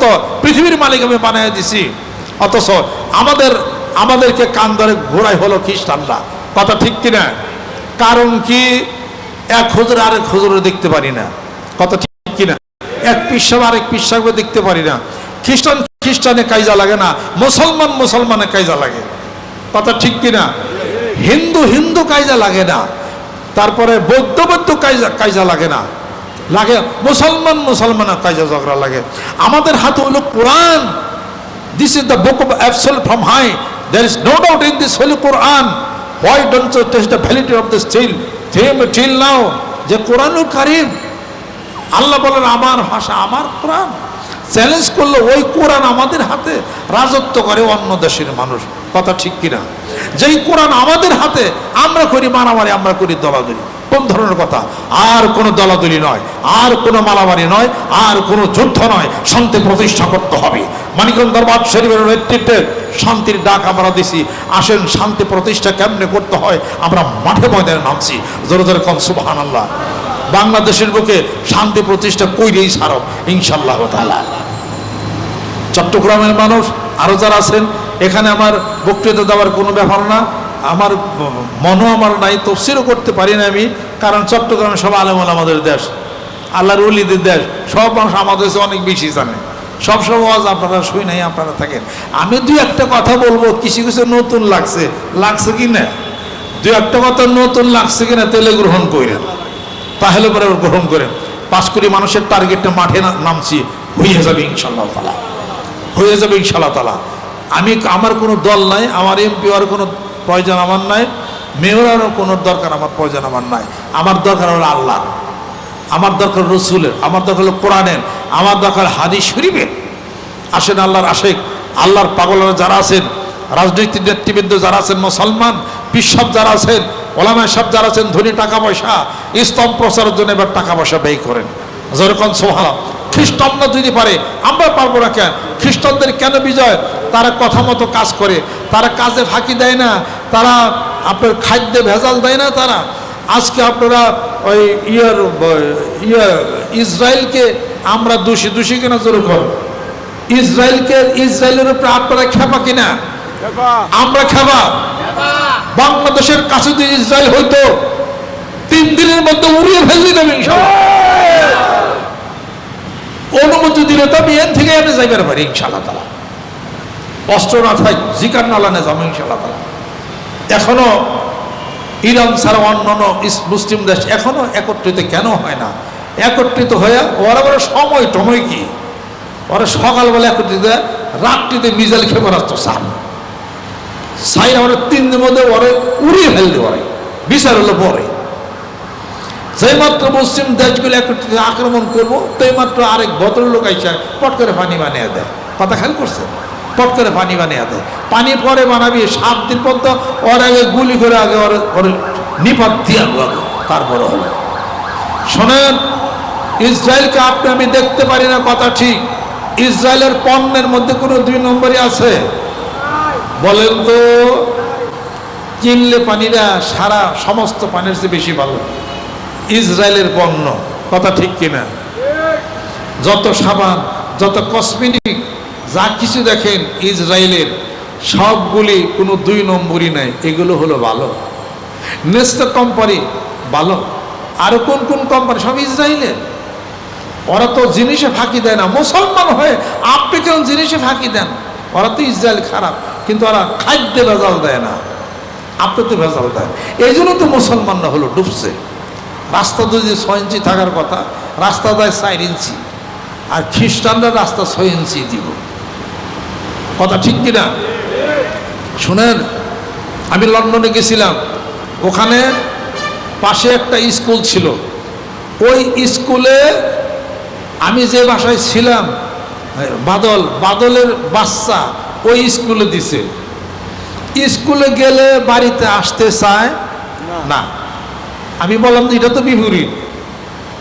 সত্য পৃথিবীর মালিক আমি বানিয়ে দিছি। অথচ আমাদের, আমাদেরকে কান ধরে ঘোরাই হলো খ্রিস্টানরা। কথা ঠিক কিনা? কারণ কি? এক হুজুর আরেক হুজুর দেখতে পারি না। কথা ঠিক কিনা? এক পিসাব আরেক পিসাবকে দেখতে পারি না। খ্রিস্টান, খ্রিস্টানে কাইজা লাগে না। মুসলমান, মুসলমানে কাইজা লাগে। কথা ঠিক কিনা? হিন্দু হিন্দু কাইজা লাগে না। তারপরে বৌদ্ধ বৌদ্ধ কাইজা কাইজা লাগে না। লাগে। মুসলমান, মুসলমানের কাইজা ঝগড়া লাগে। আমাদের হাতে হলো Quran. This is the book of absolute from high there is no doubt in this holy Quran. Why don't you test the validity of this till till till now. যে কোরআনুল কারিম। আল্লাহ বলেন, আমার ভাষা, আমার কোরআন। চ্যালেঞ্জ করলে, ওই কোরআন আমাদের হাতে রাজত্ব করে অন্য দেশের মানুষ। কথা ঠিক কিনা? যেই কোরআন আমাদের হাতে, আমরা করি মারামারি, আমরা করি দলাদলি। কোন ধরনের কথা? আর কোনো দলাদলি নয়, আর কোনো মালামারি নয়, আর কোনো যুদ্ধ নয়, শান্তি প্রতিষ্ঠা করতে হবে। মানিকগঞ্জ দরবার শরীফের নেতৃত্বে শান্তির ডাক আমরা দিছি। আসেন, শান্তি প্রতিষ্ঠা কেমনে করতে হয়? আমরা মাঠে ময়দানে নামছি। জোরে জোরে কম সুবাহান আল্লাহ বাংলাদেশের বুকে শান্তি প্রতিষ্ঠা কইরেই সারব ইনশাল্লাহ তাআলা। চট্টগ্রামের মানুষ আরও যারা আছেন, এখানে আমার বক্তৃতা দেওয়ার কোনো ব্যাপার না। আমার মনও আমার নাই তফসিরও করতে পারি না আমি, কারণ চট্টগ্রামে সব আলেমল আমাদের দেশ, আল্লাহর উলিদের দেশ, সব মানুষ আমাদের অনেক বেশি জানে। সব আওয়াজ আপনারা শুই নাই, আপনারা থাকেন। আমি দুই একটা কথা বলব, কিছু কিছু নতুন লাগছে। লাগছে কি না? দুই একটা কথা নতুন লাগছে কিনা তেলে গ্রহণ করেন। তাহলে পরে গ্রহণ করেন। পাঁচ কোটি মানুষের টার্গেটটা মাঠে নামছি, হয়ে যাবে ইনশাল্লাহ তালা হয়ে যাবে ইনশাল্লাহ তালা আমি আমার কোনো দল নাই, আমার এমপি আর কোনো প্রয়োজন আমার নাই। মেয়রেরও কোনো দরকার আমার প্রয়োজন আমার নাই। আমার দরকার হলো আল্লাহ আমার দরকার রসুলের। আমার দরকার হলো কোরআনের। আমার দরকার হাদিস শরীফের। আসেন আল্লাহর আশেক। আল্লাহর পাগলরা যারা আছেন, রাজনৈতিক নেতৃবৃন্দ যারা আছেন, মুসলমান পিসাব যারা আছেন ওলামায় সাহেব যারা আছেন, ধনী টাকা পয়সা ইসলাম প্রচারের জন্য এবার টাকা পয়সা ব্যয় করেন। যেরকম সোহা খ্রিস্টানরা যদি পারে, আমরা পারব না কেন? খ্রিস্টানদের কেন বিজয়? তারা কথা মতো কাজ করে তারা কাজে ফাঁকি দেয় না তারা আপনার খাদ্যে ভেজাল দেয় না তারা। আজকে আপনারা ওই ইয়ার ইয়ে ইসরায়েলকে আমরা দোষী দোষী কিনা জোরে কর ইসরায়েলকে ইসরায়েলের উপরে আপনারা খেপা কিনা? আমরা খেপা। বাংলাদেশের কাছে যদি ইসরায়েল হইতো তিন দিনের মধ্যে উড়িয়ে ফেললি দেবে অনুমতি দিলে তো আমি এর থেকে আমি যাইবার পারি ইনশাল্লাহ তালা অস্ত্র না থাক জিকার নালা না যাব ইনশাল্লাহ তালা এখনও ইরান ছাড়া অন্যান্য মুসলিম দেশ এখনও একত্রিত কেন হয় না? একত্রিত হয়ে ওরা বড় সময় টময় কি? ওরা সকালবেলা একত্রিত রাত্রিতে মিজাইল ক্ষেপণাস্ত্র চান সাইন আমরা তিন দিন মধ্যে ওরে উড়িয়ে ফেলতে পারে বিচার হলো পরে। যেই মাত্র মুসলিম দেশগুলো একত্রিত আক্রমণ করব তাই মাত্র আরেক ভদ্রলোক আইসা পট করে পানি বানিয়ে দেয়। কথা খেয়াল করছে। পট করে পানি বানিয়ে দেয় পানি পরে বানাবি সাত দিন পর্যন্ত ওর আগে গুলি করে আগে ওর ওর নিপাত দিয়ে আগে, তারপরে হলো শোনেন ইসরায়েলকে আপনি আমি দেখতে পারি না কথা ঠিক। ইসরায়েলের পণ্যের মধ্যে কোনো দুই নম্বরই আছে। বলেন তো কিনলে পানিরা সারা সমস্ত পানির চেয়ে বেশি ভালো। ইসরায়েলের পণ্য কথা ঠিক কিনা? যত সাবান যত কসমেটিক যা কিছু দেখেন ইসরায়েলের, সবগুলি কোনো দুই নম্বরই নাই। এগুলো হলো ভালো। নেস্ত কোম্পানি ভালো। আর কোন কোন কোম্পানি? সব ইসরায়েলের। ওরা তো জিনিসে ফাঁকি দেয় না। মুসলমান হয়ে আপনি কেমন জিনিসে ফাঁকি দেন। ওরা তো ইসরায়েল খারাপ, কিন্তু ওরা খাদ্যে ভেজাল দেয় না। আপনি তো ভেজাল দেয়। এই জন্য তো মুসলমানরা হলো ডুবছে। রাস্তা যদি ছয় ইঞ্চি থাকার কথা, রাস্তা দেয় চার ইঞ্চি। আর খ্রিস্টানরা রাস্তা ছয় ইঞ্চি দিব। কথা ঠিক কিনা? শুনেন আমি লন্ডনে গেছিলাম। ওখানে পাশে একটা স্কুল ছিল। ওই স্কুলে আমি যে বাসায় ছিলাম বাদল বাদলের বাচ্চা ওই স্কুলে দিছে। স্কুলে গেলে বাড়িতে আসতে চায়? না। আমি বললাম যে এটা তো বিপরীত।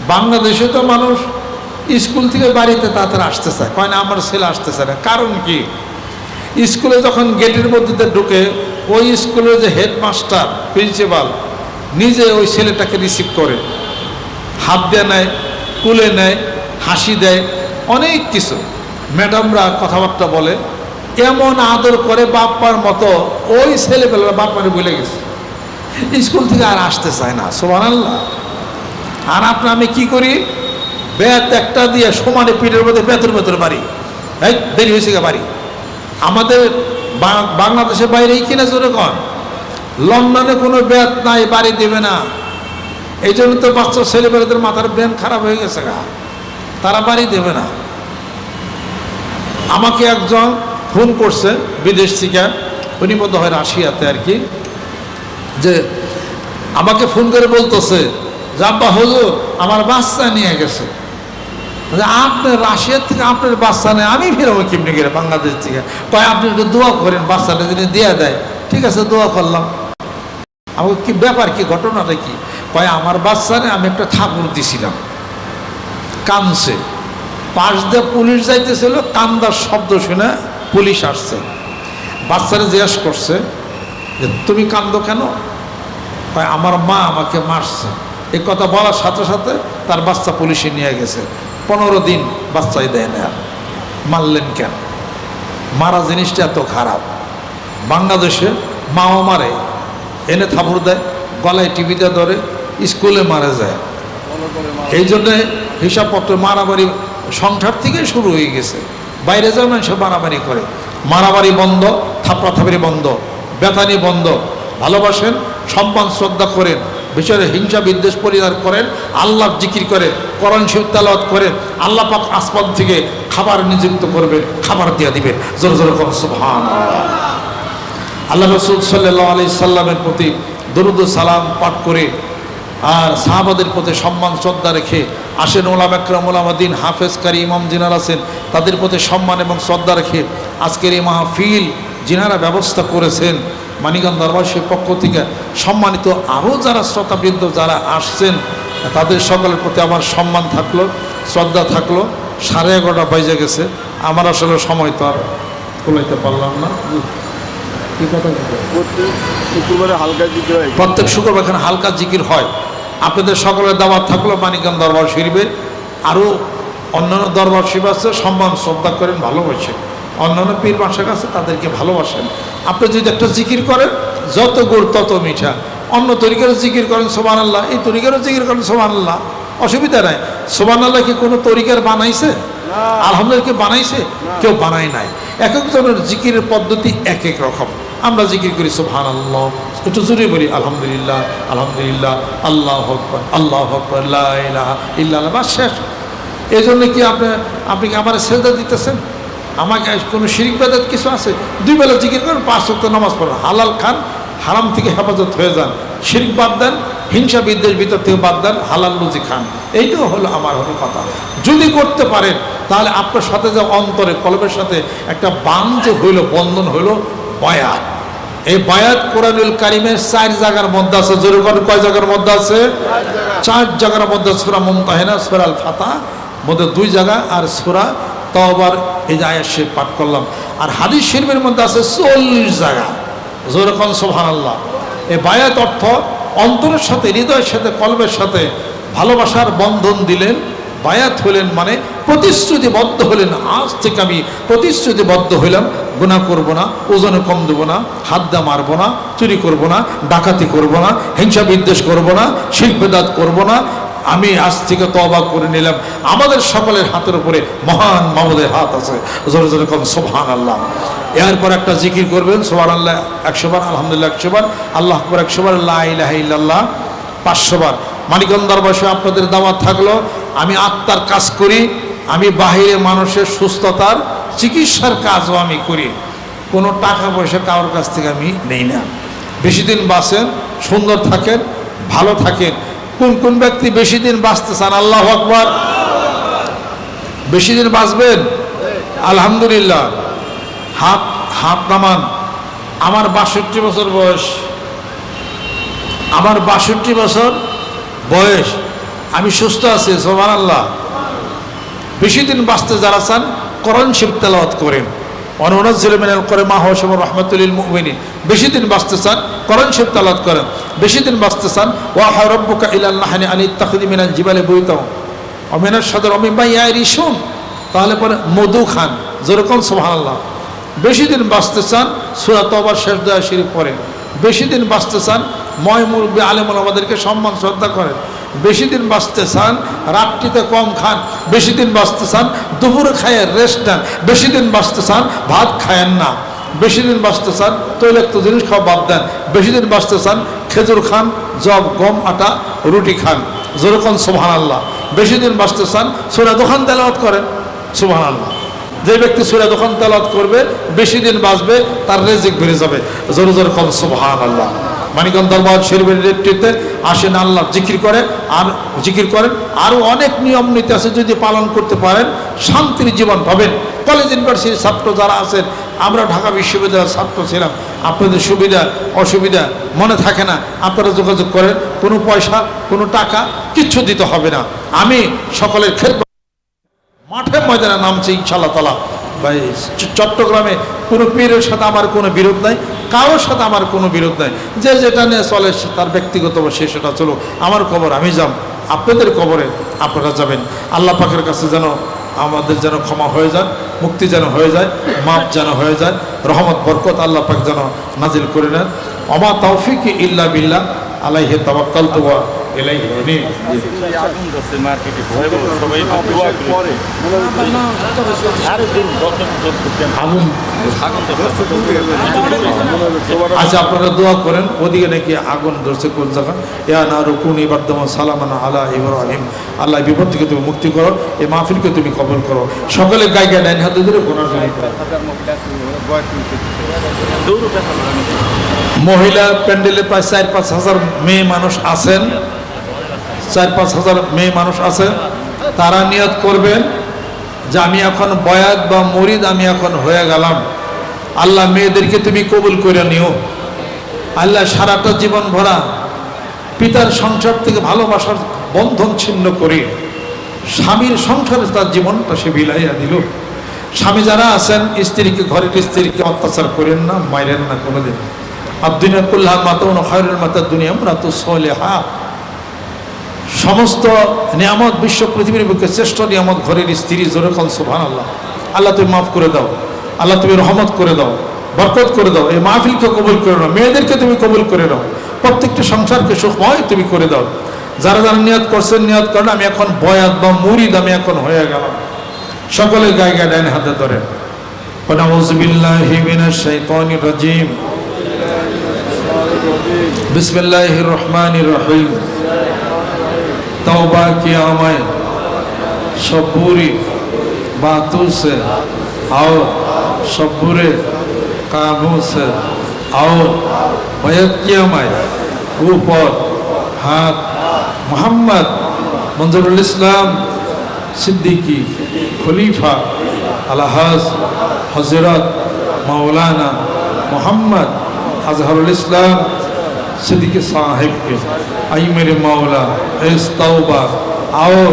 বাংলাদেশে তো মানুষ স্কুল থেকে বাড়িতে তাড়াতাড়ি আসতে চায়। কয় না আমার ছেলে আসতে চায় না। কারণ কি? স্কুলে যখন গেটের মধ্যে ঢুকে, ওই স্কুলের যে হেডমাস্টার, প্রিন্সিপাল, নিজে ওই ছেলেটাকে রিসিভ করে। হাত দিয়ে নেয়, কুলে নেয়, হাসি দেয়, অনেক কিছু। ম্যাডামরা কথাবার্তা বলে, এমন আদর করে বাপ্পার মতো ওই ছেলেপেলেরা বাপ্পারে বলে গেছে। স্কুল থেকে আর আসতে চায় না সোমান আল্লাহ আর আপনার আমি কি করি? ব্যাত একটা দিয়ে সমানে পিঠের মধ্যে বেতর বেতর বাড়ি এই, দেরি হয়েছে বাড়ি। আমাদের বাংলাদেশের বাইরেই কিনা জোরে কন। লন্ডনে কোনো বেত নাই, বাড়ি দেবে না। এই জন্য তো বাচ্চা ছেলেমেয়েদের মাথার ব্রেন খারাপ হয়ে গেছে গা। তারা বাড়ি দেবে না। আমাকে একজন ফোন করছে বিদেশ থেকে, উনি বোধ হয় রাশিয়াতে আর কি, যে আমাকে ফোন করে বলতেছে যে, আব্বা, হুজুর, আমার বাচ্চা নিয়ে গেছে। আপনার রাশিয়ার থেকে আপনার বাচ্চা নেই আমি ফেরবো কেমনি করে বাংলাদেশ থেকে? কয়, আপনি একটু দোয়া করেন, বাচ্চাটা যদি দিয়ে দেয়। ঠিক আছে, দোয়া করলাম। আমাকে কি ব্যাপার, কি ঘটনাটা কি? কয়, আমার বাচ্চারে আমি একটা ঠাকুর দিছিলাম। কানছে পাশ দিয়ে পুলিশ যাইতেছিল, কান্দার শব্দ শুনে পুলিশ আসছে। বাচ্চারা জিজ্ঞেস করছে যে, তুমি কান্দো কেন? কয়, আমার মা আমাকে মারছে। এই কথা বলার সাথে সাথে তার বাচ্চা পুলিশে নিয়ে গেছে। পনেরো দিন বাচ্চাই দেয় না। মারলেন কেন? মারা জিনিসটা এত খারাপ। বাংলাদেশে মাও মারে, এনে থাপড় দেয়, গলায় টিভিতে ধরে, স্কুলে মারা যায়। এই জন্যে হিসাবপত্র মারামারি সংসার থেকে শুরু হয়ে গেছে। বাইরে যাও না মানুষ মারামারি করে। মারামারি বন্ধ, থাপড়াথাপড়ি বন্ধ বেতানি বন্ধ। ভালোবাসেন, সম্মান, শ্রদ্ধা করেন। বিচারে হিংসা বিদ্বেষ পরিহার করেন আল্লাহ জিকির করে করণ শিব তালাওয়াত করেন, আল্লাহ পাক আসমান থেকে খাবার নিযুক্ত করবেন, খাবার দিয়ে দিবেন। জোর জোর কর আল্লাহ রসুল সাল্লাহ আলি সাল্লামের প্রতি দরুদ সালাম পাঠ করে আর সাহাবাদের প্রতি সম্মান, শ্রদ্ধা রেখে আসেন ওলাম একরাম ওলামাদিন হাফেজকারী ইমাম জিনার আছেন, তাদের প্রতি সম্মান এবং শ্রদ্ধা রেখে আজকের এই মাহফিল যিনারা ব্যবস্থা করেছেন মানিকান দরবাসীর পক্ষ থেকে সম্মানিত আরও যারা শ্রোতাবৃন্দ যারা আসছেন তাদের সকলের প্রতি আমার সম্মান থাকল শ্রদ্ধা থাকল। সাড়ে এগারোটা বাজে গেছে। আমার আসলে সময় তো আর কুলাইতে পারলাম না? প্রত্যেক শুক্রবারে হালকা দিতে হয়। প্রত্যেক শুক্রবার এখানে হালকা জিকির হয়। আপনাদের সকলের দাওয়াত থাকল মানিকান দরবার শরীফে। আরও অন্যান্য দরবার শরীফ আছে সম্মান শ্রদ্ধা করেন ভালোবাসেন। অন্যান্য পীর মাসাক আছে তাদেরকে ভালোবাসেন। আপনি যদি একটা জিকির করেন যত গুড় তত মিঠা। অন্য তরিকারও জিকির করেন সোমান আল্লাহ এই তরিকারও জিকির করেন সোমান আল্লাহ অসুবিধা নাই। সোমান আল্লাহ কি কোনো তরিকার বানাইছে? আলহামদুলিল্লাহ কি বানাইছে? কেউ বানায় নাই। এক একজনের জিকিরের পদ্ধতি এক এক রকম। আমরা জিকির করি সোহান আল্লাহ একটু জোরে বলি আলহামদুলিল্লাহ আলহামদুলিল্লাহ আল্লাহ হকবর আল্লাহ হকবর ইল্লাহ বা শেষ। এই জন্য কি আপনি আপনি কি আমার সেজদা দিতেছেন? আমাকে কোনো শিরিক বেদাত কিছু আছে? দুই বেলা জিকির করেন, পাঁচ সপ্তাহ নামাজ পড়েন। হালাল খান, হারাম থেকে হেফাজত হয়ে যান। শিরিক বাদ দেন, হিংসা বিদ্বেষ ভিতর থেকে বাদ দেন, হালাল লুচি খান। এইটাও হলো আমার হলো কথা। যদি করতে পারেন, তাহলে আপনার সাথে যে অন্তরে কলমের সাথে একটা বান যে হইল, বন্ধন হইল, বয়াত। এই বায়াত কোরআনুল কারিমের চার জায়গার মধ্যে আছে। জোরে কয় জায়গার মধ্যে আছে? চার জায়গার মধ্যে সুরা মুমতাহিনা সুরা আল ফাতা মধ্যে দুই জায়গা আর সুরা তবার এই যে আয়াত পাঠ করলাম। আর হাদিস শরীফের মধ্যে আছে চল্লিশ জায়গা। যেরকম সোহান আল্লাহ এই বায়াত অর্থ অন্তরের সাথে, হৃদয়ের সাথে, কলবের সাথে ভালোবাসার বন্ধন দিলেন। বায়াত হলেন মানে প্রতিশ্রুতিবদ্ধ হলেন। আজ থেকে আমি প্রতিশ্রুতিবদ্ধ হইলাম। গুণা করব না, ওজনে কম দেবো না হাত দা মারবো না, চুরি করব না, ডাকাতি করব না, হিংসা বিদ্বেষ করব না শিল্পেদাত করব না আমি আজ থেকে তবা করে নিলাম। আমাদের সকলের হাতের উপরে মহান মামুদের হাত আছে। জোরে জোরে কম সোহান আল্লাহ এরপর একটা জিকির করবেন সোহান আল্লাহ একশোবার আলহামদুলিল্লাহ একশোবার আল্লাহ আকবর একশোবার আল্লাহ ইলাহা ইল্লাল্লাহ, পাঁচশো বার। মানিকন্দার বসে আপনাদের দাওয়াত থাকল, আমি আত্মার কাজ করি, আমি বাহিরে মানুষের সুস্থতার চিকিৎসার কাজও আমি করি। কোনো টাকা পয়সা কারোর কাছ থেকে আমি নেই না। বেশি দিন বাঁচেন, সুন্দর থাকেন, ভালো থাকেন। কোন কোন ব্যক্তি বেশি দিন বাঁচতে চান? আল্লাহ আকবর। বেশি দিন বাঁচবেন? আলহামদুলিল্লাহ। হাত হাত নামান। আমার বাষট্টি বছর বয়স। আমার বাষট্টি বছর বয়স। আমি সুস্থ আছি সোমান আল্লাহ বেশি দিন বাঁচতে যারা চান করণ শিব তেলাওয়াত করেন। অনুনাজিল মিনাল করে মা হসম রহমতুল্লিল মুমিনী বেশি দিন বাঁচতে চান করণ শিব তেলাওয়াত করেন। বেশি দিন বাঁচতে চান ওয়া রব্বুকা ইলাল্লাহানি আনি তাখদি মিনাল জিবালে বইতাও। অমিনার সদর অমিবাই ইয়া রিসুন তাহলে পরে মধু খান, যেরকম সোহান আল্লাহ বেশি দিন বাঁচতে চান সুরাত আবার শেষ দয়া শরীফ পড়েন। বেশি দিন বাঁচতে চান ময় মুরব্বী আলেমুল আমাদেরকে সম্মান, শ্রদ্ধা করেন। বেশি দিন বাঁচতে চান, রাত্রিতে কম খান, বেশি দিন বাঁচতে চান, দুপুরে খায়ের রেস্ট নেন, বেশি দিন বাঁচতে চান, ভাত খায়েন না। বেশি দিন বাঁচতে চান, তৈলাক্ত জিনিস খাওয়া বাদ দেন। বেশি দিন বাঁচতে চান, খেজুর খান, জব, গম, আটা, রুটি খান। যেরকম সোহান আল্লাহ বেশি দিন বাঁচতে চান সোনা দোকান তেলাওয়াত করেন। সোহান আল্লাহ যে ব্যক্তি সুরা দোকান তেলাওয়াত করবে, বেশি দিন বাঁচবে, তার রেজিক বেড়ে যাবে। জোরে জোরে কম সোহান আল্লাহ মানিকন দরবার শরীফের নেতৃত্বে আসেন আল্লাহ জিকির করে আর জিকির করেন। আরও অনেক নিয়ম নীতি আছে যদি পালন করতে পারেন, শান্তির জীবন পাবেন। কলেজ ইউনিভার্সিটির ছাত্র যারা আছেন, আমরা ঢাকা বিশ্ববিদ্যালয়ের ছাত্র ছিলাম। আপনাদের সুবিধা, অসুবিধা মনে থাকে না। আপনারা যোগাযোগ করেন, কোনো পয়সা, কোনো টাকা কিচ্ছু দিতে হবে না। আমি সকলের ক্ষেত্রে মাঠে ময়দানে নামছে ইনশাল্লাহ তালা চট্টগ্রামে কোনো পীরের সাথে আমার কোনো বিরোধ নাই, কারোর সাথে আমার কোনো বিরোধ নাই। যে যেটা নিয়ে চলে তার ব্যক্তিগত সে সেটা চলো আমার খবর আমি যাব। আপনাদের কবরে আপনারা যাবেন। আল্লাহ পাকের কাছে যেন আমাদের যেন ক্ষমা হয়ে যায় মুক্তি যেন হয়ে যায় মাপ যেন হয়ে যায়, রহমত, বরকত আল্লাহ পাক যেন নাজিল করে নেন। অমা তৌফিক ইল্লা বিল্লাহ, আলাইহে তাওয়াক্কাল তুয়া ধরছে সবার আচ্ছা আপনারা দোয়া করেন, ওদিকে নাকি আগুন ধরছে কোন জায়গা? ইয়া না রুকুন ইবাদ্দামা সালামানা আলা ইব্রাহিম। আল্লাহ বিপদ থেকে তুমি মুক্তি করো, এই মাহফিলকে তুমি কবল করো। সকলে গায়ে গায়ে ডাইন হাতে ধরে মহিলা প্যান্ডেলে প্রায় চার পাঁচ হাজার মেয়ে মানুষ আছেন। চার পাঁচ হাজার মেয়ে মানুষ আছেন তারা নিয়ত করবেন যে আমি এখন বয়াত বা মরিদ আমি এখন হয়ে গেলাম। আল্লাহ মেয়েদেরকে তুমি কবুল করে নিও। আল্লাহ সারাটা জীবন ভরা পিতার সংসার থেকে ভালোবাসার বন্ধন ছিন্ন করে স্বামীর সংসারে তার জীবনটা সে বিলাইয়া দিল। স্বামী যারা আছেন, স্ত্রীকে ঘরের স্ত্রীকে অত্যাচার করেন না, মাইরেন না কোনোদিন। আর দুনিয়া কুল্লাহ মাতাউন খয়রুল মাতা দুনিয়া আমরা তো সলে হা সমস্ত নিয়ামত বিশ্ব পৃথিবীর বুকে শ্রেষ্ঠ নিয়ামত ঘরের স্ত্রী জোরে খাল সোভান আল্লাহ আল্লাহ তুমি মাফ করে দাও। আল্লাহ তুমি রহমত করে দাও। বরকত করে দাও। এই মাহফিলকে কবুল করে নাও। মেয়েদেরকে তুমি কবুল করে নাও। প্রত্যেকটি সংসারকে সুখময় তুমি করে দাও। যারা যারা নিয়ত করছেন, নিয়ত করেন, আমি এখন বয়াত বা মুরিদ আমি এখন হয়ে গেলাম। সকলে গায়ে ডাইন হাতে ধরে। বিসমিল্লাহির রহমানির রহিম। तौबा किया मैं सब बुरी बातों से और सब बुरे कामों से और बैत किया मैं ऊपर हाथ मोहम्मद मंजरुल इस्लाम सिद्दीकी खलीफा अलहज हजरत मौलाना मोहम्मद अजहरुल इस्लाम সেদিকে সাহেবকে, আই মেরে মাওলা, এস তাওবা, আও,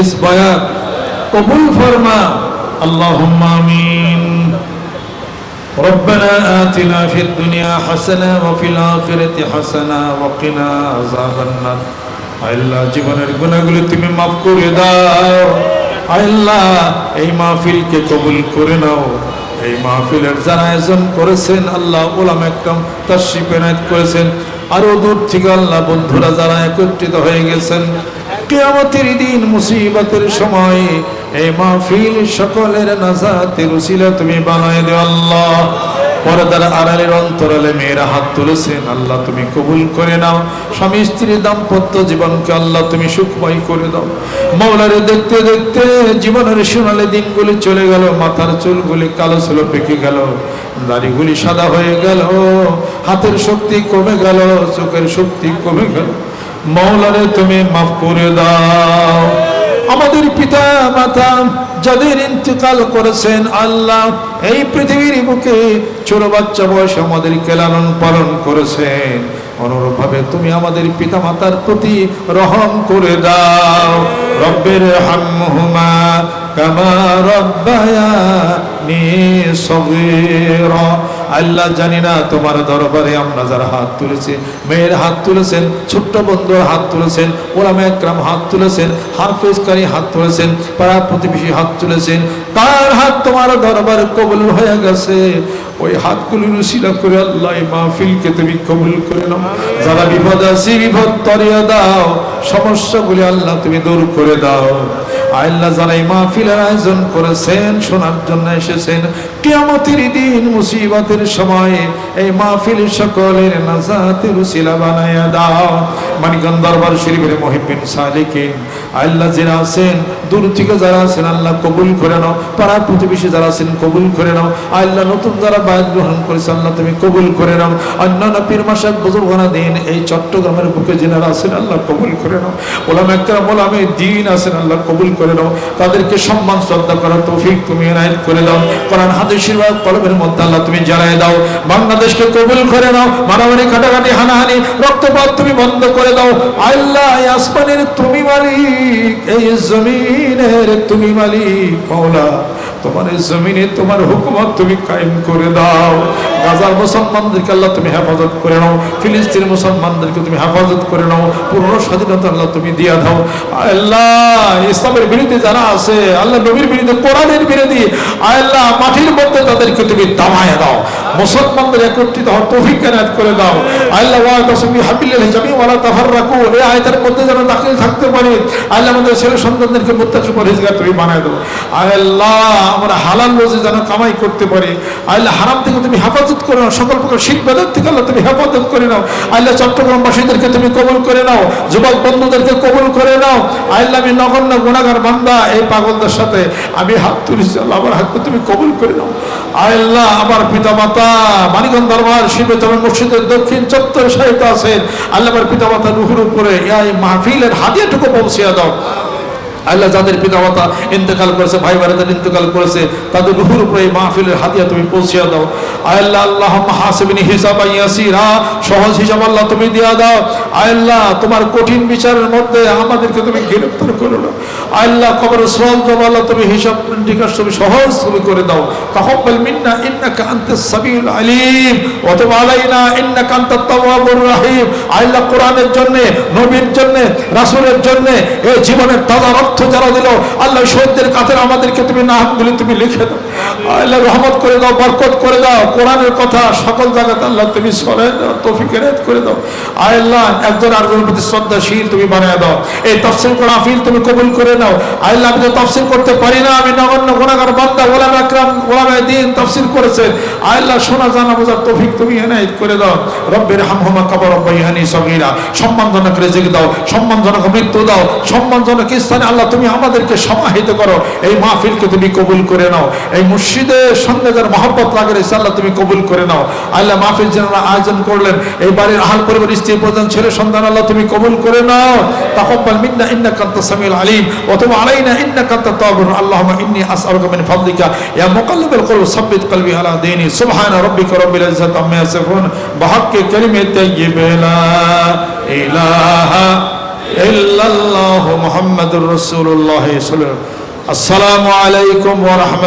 এস বায়াত, কবুল ফরমা اللهم آمين ربنا آتنا في الدنيا حسنة وفي الآخرة حسنة وقنا عذاب النار আল্লাহ, জীবনের গুণাগুলি তুমি মাফ করে দাও। আল্লাহ, এই মাহফিলকে কবুল করে নাও। এই মাহফিলের যারা আয়োজন করেছেন, আল্লাহ ওলাম একদম তার শিপেনায়ত করেছেন। আরও দূর থেকে আল্লাহ বন্ধুরা যারা একত্রিত হয়ে গেছেন, কেয়ামতের দিন মুসিবতের সময় এই মাহফিল সকলের নাজাতের উসিলা তুমি বানায় দে আল্লাহ। পর্দার আড়ালের অন্তরালে মেয়েরা হাত তুলেছেন, আল্লাহ তুমি কবুল করে নাও। স্বামী স্ত্রীর দাম্পত্য জীবনকে আল্লাহ তুমি সুখময় করে দাও। মৌলারে দেখতে দেখতে জীবনের সোনালে দিনগুলি চলে গেল, মাথার চুলগুলি কালো ছিল, পেকে গেল, দাড়িগুলি সাদা হয়ে গেল, হাতের শক্তি কমে গেল, চোখের শক্তি কমে গেল। মৌলারে তুমি মাফ করে দাও। আমাদের পিতা মাতা যাদের ইন্তেকাল করেছেন আল্লাহ, এই পৃথিবীর বুকে ছোট বাচ্চা বয়সে আমাদেরকে লালন পালন করেছেন। অনুরূপভাবে তুমি আমাদের পিতা মাতার প্রতি রহম করে দাও। রব্বের হামহুমা কামা রব্বায়ানি সগীরা। আল্লাহ জানি না, তোমার দরবারে আমরা যারা হাত তুলেছি। মেয়ের হাত তুলেছেন, ছোট্ট বন্ধুর হাত তুলেছেন, ওলামা একরাম হাত তুলেছেন, হাফেজকারী হাত তুলেছেন, পাড়া প্রতিবেশী হাত তুলেছেন। তার হাত তোমার দরবারে কবুল হয়ে গেছে? ওই হাতগুলো রুশিলা করে আল্লাহ মাহফিলকে তুমি কবুল করে নাও। যারা বিপদ আছে, বিপদ তরিয়ে দাও। সমস্যাগুলি আল্লাহ তুমি দূর করে দাও। আল্লাহ যারা এই মাহফিলের আয়োজন করেছেন, শোনার জন্য এসেছেন দিন মুসিবতের সময় এই মাহফিল সকলের নাজাতের উসিলা বানায়া দাও। মানিকন দরবার শরীফের মহিবিন সালিকিন, আল্লাহ যারা আছেন, দূর থেকে যারা আছেন, আল্লাহ কবুল করে নাও। পাড়া প্রতিবেশী যারা আছেন, কবুল করে নাও। আল্লাহ নতুন যারা বায়াত গ্রহণ করেছে, আল্লাহ তুমি কবুল করে নাও। অন্যান্য পীর মাসাক বুজুর্গানা দিন এই চট্টগ্রামের বুকে যারা আছেন, আল্লাহ কবুল করে নাও। ওলাম একটা ওলামে দিন আছেন, আল্লাহ কবুল করে নাও। তাদেরকে সম্মান, শ্রদ্ধা করার তৌফিক তুমি এনায়েত করে দাও। কোরআন হাদিসের বা কলমের মধ্যে আল্লাহ তুমি জ্বালায় দাও। বাংলাদেশকে কবুল করে নাও। মারামারি, কাটাকাটি, হানাহানি, রক্তপাত তুমি বন্ধ করে দাও। আল্লাহ আসমানের তুমি মালিক, এই জমিনের তুমি মালিক, মাওলা। তোমার জমিনে তোমার হুকুমত তুমি কায়েম করে দাও। গাজার মুসলমানদেরকে আল্লাহ তুমি হেফাজত করে নাও। ফিলিস্তিন মুসলমানদেরকে তুমি হেফাজত করে নাও। পূর্ণ স্বাধীনতা আল্লাহ তুমি দিয়া দাও। আল্লাহ, ইসলামের বিরুদ্ধে যারা আছে, আল্লাহ নবীর বিরুদ্ধে, কোরআনের বিরোধী, আল্লাহ মাটির মধ্যে তাদেরকে তুমি দামায় দাও। মুসলমানদের একত্রিত হওয়ার তৌফিক এনায়েত করে দাও। আল্লাহ, ওয়া তাসমি হাবিল্লাহ জামি ওয়ালা তাফাররাকু। এই আয়াতের মধ্যে যেন দাখিল থাকতে পারে, আল্লাহ আমাদের ছেলে সন্তানদেরকে মুত্তাকি পরিষ্কার তুমি বানায় দাও। আল্লাহ আমরা হালাল রোজে যেন কামাই করতে পারি। আল্লাহ হারাম থেকে তুমি হেফাজত করে নাও। সকল প্রকার শীত বেদর থেকে আল্লাহ তুমি হেফাজত করে নাও। আল্লাহ চট্টগ্রামবাসীদেরকে তুমি কবল করে নাও। যুবক বন্ধুদেরকে কবুল করে নাও। আল্লাহ, আমি নগণ্য গুণাগার বান্দা এই পাগলদের সাথে। আমি হাত তুলেছি। আল্লাহ, আমার হাতকে তুমি কবল করে নাও। আল্লাহ, আমার পিতা মাতা মানিকন দরবার শিবে তবে মসজিদের দক্ষিণ চত্বর সাহিত্য আছেন। আল্লাহ, আমার পিতা মাতা রুহুর উপরে এই মাহফিলের হাদিয়াটুকু পৌঁছিয়ে দাও। আল্লাহ যাদের পিতামাতা ইন্তেকাল করেছে, ভাই বোনেদের ইন্তেকাল করেছে, তাদের রুহুর উপরে মাহফিলের হাতিয়া তুমি পৌঁছিয়ে দাও। আল্লাহ আল্লাহ হাসিবিনী হিসাব ইয়াসিরা, সহজ হিসাব আল্লাহ তুমি দিয়া দাও। আল্লাহ, তোমার কঠিন বিচারের মধ্যে আমাদেরকে তুমি গ্রেফতার করে নাও আল্লাহ কবর সোয়াল জমা আল্লাহ তুমি হিসাব নিকাশ তুমি সহজ তুমি করে দাও। তাহব্বাল মিন্না, ইন্নাকা আনতাস সামিউল আলিম, ওয়া তুব আলাইনা, ইন্নাকা আনতাত তাওয়াবুর রাহিম। আল্লাহ, কোরআনের জন্য, নবীর জন্য, রাসূলের জন্য, এই জীবনের তাজা রক্ত যারা দিল, আল্লাহ শহীদদের কাছে আমাদেরকে তুমি নামগুলি তুমি লিখে দাও। আল্লাহ রহমত করে দাও, বরকত করে দাও। কোরআনের কথা সকল জায়গাতে আল্লাহ তুমি সরে দাও তৌফিক করে দাও। আল্লাহ, একজন আরেকজনের প্রতি শ্রদ্ধাশীল তুমি বানিয়ে দাও। এই তফসিল করা আফিল তুমি কবুল করে নাও। আল্লাহ, আমি তো তফসিল করতে পারি না, আমি নগণ্য গুণাগার বান্দা, ওলাম আকরাম ওলামায়ে দিন তফসিল করেছেন। আল্লাহ শোনা জানা বোঝার তৌফিক তুমি এনায়েত করে দাও। রব্বের হামহুমা কাবা রব্বাইহানি সগীরা। সম্মানজনক রেজিক দাও, সম্মানজনক মৃত্যু দাও, সম্মানজনক স্থানে আল্লাহ তুমি আমাদেরকে সমাহিত করো। এই মাহফিলকে তুমি কবুল করে নাও। এই মুর্শিদের সঙ্গে যার মহব্বত লাগে আল্লাহ, তুমি কবুল করে নাও। আল্লাহ মাহফিল যারা আয়োজন করলেন, এই বাড়ির আহাল পরিবার, স্ত্রী, প্রধান, ছেলে, সন্তান, আল্লাহ, তুমি কবুল করে নাও। তাকব্বাল মিন্না, ইন্নাকা আনতাস সামিউল আলিম। তুব আলাইনা, ইন্নাকা আনতাত তাওয়াবুর আল্লাহুম্মা ইন্নী আসআলুকা মিন ফাদলিকা। ইয়া মুকাল্লিবাল কুলুব, সাব্বিত কলবি আলা দীনি। সুবহানা রাব্বিকা রাব্বিল ইজ্জাতি আম্মা ইয়াসিফুন। বিহাক্কি কালিমাতি তাইয়্যিবা ইলাহা ইল্লাল্লাহু মুহাম্মাদুর রাসূলুল্লাহ সাল্লাল্লাহু আলাইহি আসসালামু আলাইকুম ওয়া